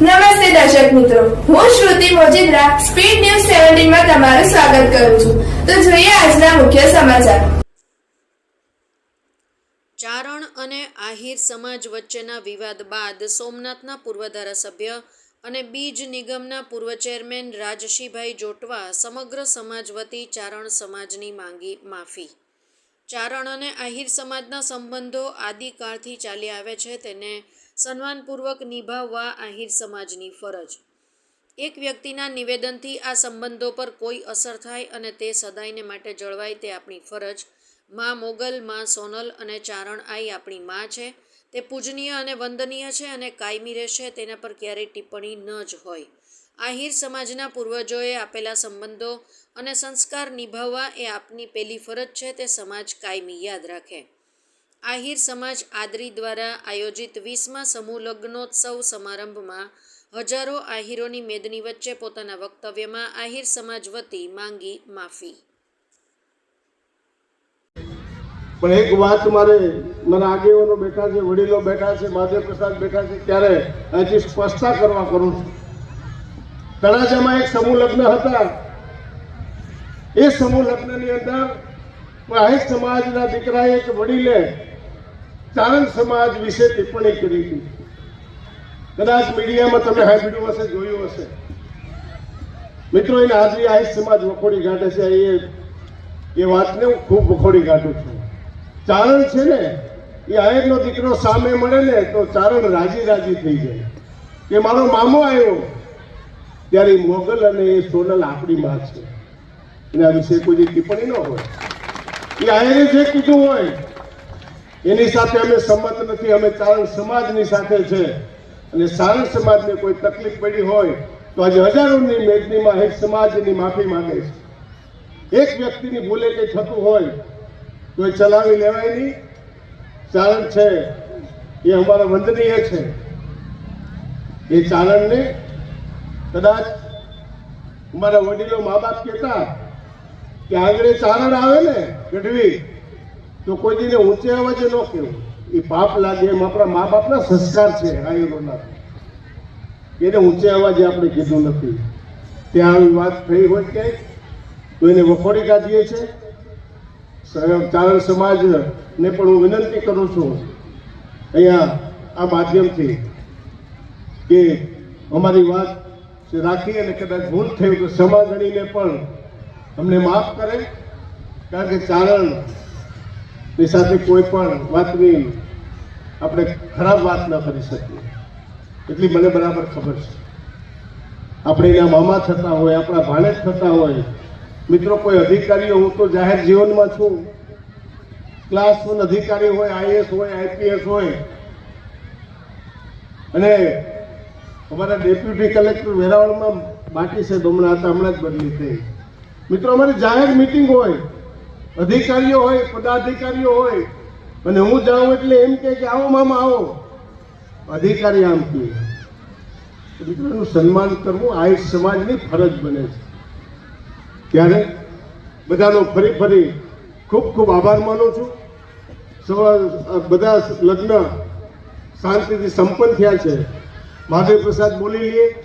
નમસ્તે દર્શક મિત્રો. હું શ્રુતિ મોજીદ્રા, સ્પીડ ન્યૂઝ સેવન્ટીનમાં તમારું સ્વાગત કરું છું. તો જોઈએ આજના મુખ્ય સમાચાર. ચારણ અને આહિર સમાજ વચ્ચેના વિવાદ બાદ સોમનાથના પૂર્વ ધારાસભ્ય અને બીજ નિગમના પૂર્વ ચેરમેન રાજશીભાઈ જોટવા સમગ્ર સમાજ વતી ચારણ સમાજની માંગી માફી. ચારણ અને આહિર સમાજના સંબંધો આદિકાળથી ચાલી આવે છે, તેને સન્માનપૂર્વક નિભાવવા આહિર સમાજની ફરજ. એક વ્યક્તિના નિવેદનથી આ સંબંધો પર કોઈ અસર થાય અને તે સદાયને માટે જળવાય તે આપણી ફરજ. માં મોગલ, માં સોનલ અને ચારણ આઈ આપણી માં છે. તે પૂજનીય અને વંદનીય છે અને કાયમી રહેશે તેના પર ક્યારેય ટિપ્પણી ન જ હોય. આહિર સમાજના પૂર્વજોએ આપેલા સંબંધો અને સંસ્કાર નિભાવવા એ આપની પહેલી ફરજ છે તે સમાજ કાયમી યાદ રાખે. આહિર સમાજ આદરી દ્વારા આયોજિત વીસમા સમૂહ લગ્નોત્સવ સમારંભમાં હજારો આહિરોની મેદની વચ્ચે પોતાના વક્તવ્યમાં આહિર સમાજ વતી માંગી માફી. પણ એક વાત મારે મારા આગેવાનો બેઠા છે, વડીલો બેઠા છે મહાદેવ પ્રસાદ બેઠા છે, ત્યારે હજી સ્પષ્ટતા કરવા કરું છું. તળાજામાં એક સમૂહ લગ્ન હતા. એ સમૂહ લગ્નની અંદર આહિર સમાજના દીકરાએ એક વડીલે ચારણ સમાજ વિશે ટિપ્પણી કરી હતી. કદાચ મીડિયામાં તમે સાંભળ્યું હશે, જોયું હશે. મિત્રો, એને હાજરી આહિર સમાજ વખોડી કાઢે છે એ એ વાતને હું ખૂબ વખોડી કાઢું છું. ચારણ છે ને, એ આયરનો દીકરો સામે મળે ને, તો ચારણ રાજી રાજી થઈ જાય. કે મારો મામો આવ્યો, ત્યારે મોગલ અને એ સોનલ આપણી માં છે. એના વિશે કોઈ ટિપ્પણી ન હોય. એ આયરે જે કીધું હોય એની સાથે અમે સંમત નથી, અમે ચારણ સમાજની સાથે છે. અને ચારણ સમાજને કોઈ તકલીફ પડી હોય તો આજે હજારોની મેદનીમાં એક સમાજની માફી માંગે છે. એક વ્યક્તિની ભૂલે કંઈ થતું હોય તો એ ચલાવી લેવાય નહીં. ચારણ છે, એ અમારા વંદનીય છે. એ ચારણને કદાચ અમારા વડીલો મા બાપ કહેતા કે આંગળે ચારણ આવે ને ગઢવી તો કોઈ દીને ઊંચે અવાજે ન કહેવું. એ પાપ લાગે, એમ આપણા મા બાપના સંસ્કાર છે આયુર્વેદના. એને ઊંચે અવાજે આપણે કીધું નથી. ત્યાં આવી વાત થઈ હોય ક્યાંય, તો એને વખોડી કાઢીએ છે. ચારણ સમાજને પણ હું વિનંતી કરું છું, અહીંયા આ માધ્યમથી, કે અમારી વાત રાખી અને કદાચ ભૂલ થઈ તો ક્ષમા ગણીને પણ અમને માફ કરે, કારણ કે ચારણ ની સાથે કોઈ પણ વાતની આપણે ખરાબ વાત ન કરી શકીએ. એટલી મને બરાબર ખબર છે. આપણે એના મામા થતા હોય, આપણા ભાણેજ થતા હોય. મિત્રો, કોઈ અધિકારીઓ, હું તો જાહેર જીવનમાં છું. ક્લાસ વન અધિકારી હોય આઈએસ હોય, આઈપીએસ હોય. અને અમારા ડેપ્યુટી કલેક્ટર વેરાવળમાં બાકી છે હમણાં હતા, હમણાં જ બદલી થઈ. મિત્રો, અમારી જાહેર મિટિંગ હોય. અધિકારીઓ હોય, પદાધિકારીઓ હોય, અને હું જાઉં એટલે એમ કે આવો મામા, આવો. અધિકારી આમ કહે. મિત્રો સન્માન કરવું આ સમાજની ફરજ બને છે. ત્યારે બધાનો ફરી ફરી ખૂબ ખૂબ આભાર માનું છું. સવાર બધા લગ્ન શાંતિથી સંપન્ન થયા છે. મહાદેવ પ્રસાદ બોલી લઈએ.